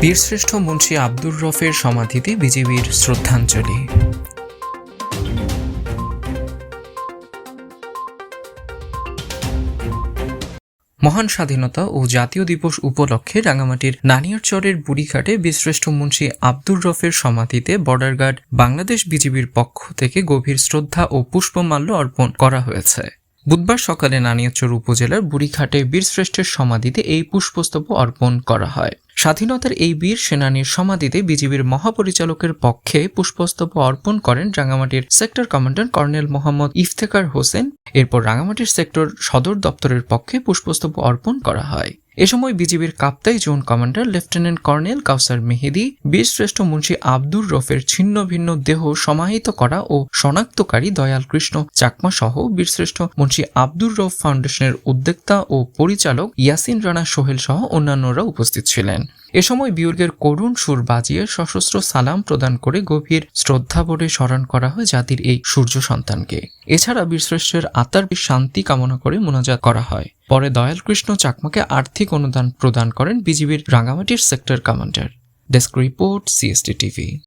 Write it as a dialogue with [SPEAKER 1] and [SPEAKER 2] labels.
[SPEAKER 1] বীরশ্রেষ্ঠ মুন্সী আব্দুর রফের সমাধিতে বিজেপির শ্রদ্ধাঞ্জলি। মহান স্বাধীনতা ও জাতীয় দিবস উপলক্ষে রাঙামাটির নানিয়ারচরের বুড়িঘাটে বীরশ্রেষ্ঠ মুন্সী আব্দুর রফের সমাধিতে বর্ডার গার্ড বাংলাদেশ বিজিবির পক্ষ থেকে গভীর শ্রদ্ধা ও পুষ্পমাল্য অর্পণ করা হয়েছে। বুধবার সকালে নানিয়ারচর উপজেলার বুড়িঘাটে বীরশ্রেষ্ঠের সমাধিতে এই পুষ্পস্তবক অর্পণ করা হয়। স্বাধীনতার এই বীর সেনানীর সমাধিতে বিজিবির মহাপরিচালকের পক্ষে পুষ্পস্তবক অর্পণ করেন রাঙামাটির sector commander colonel Mohammad Iftekhar Hossain. এরপর রাঙামাটির সেক্টর সদর দপ্তরের পক্ষে পুষ্পস্তবক অর্পণ করা হয়। এ সময় বিজিবির Kaptai zone commander lieutenant colonel Kausar Mehedi, বীরশ্রেষ্ঠ মুন্সী আব্দুর রফের ছিন্ন ভিন্ন দেহ সমাহিত করা ও শনাক্তকারী দয়াল কৃষ্ণ চাকমা সহ বীরশ্রেষ্ঠ মুন্সী আব্দুর রফ ফাউন্ডেশনের উদ্যোক্তা ও পরিচালক ইয়াসিন রানা সোহেল সহ অন্যান্যরা উপস্থিত ছিলেন। এ সময় বিয়র্গের করুণ সুর বাজিয়ে সশস্ত্র সালাম প্রদান করে গভীর শ্রদ্ধাভরে স্মরণ করা হয় জাতির এই সূর্য সন্তানকে। এছাড়া বীরশ্রেষ্ঠের আত্মার শান্তি কামনা করে মোনাজাত করা হয়। পরে দয়াল কৃষ্ণ চাকমাকে আর্থিক অনুদান প্রদান করেন বিজিবির রাঙ্গামাটির sector commander. Desk report CST TV.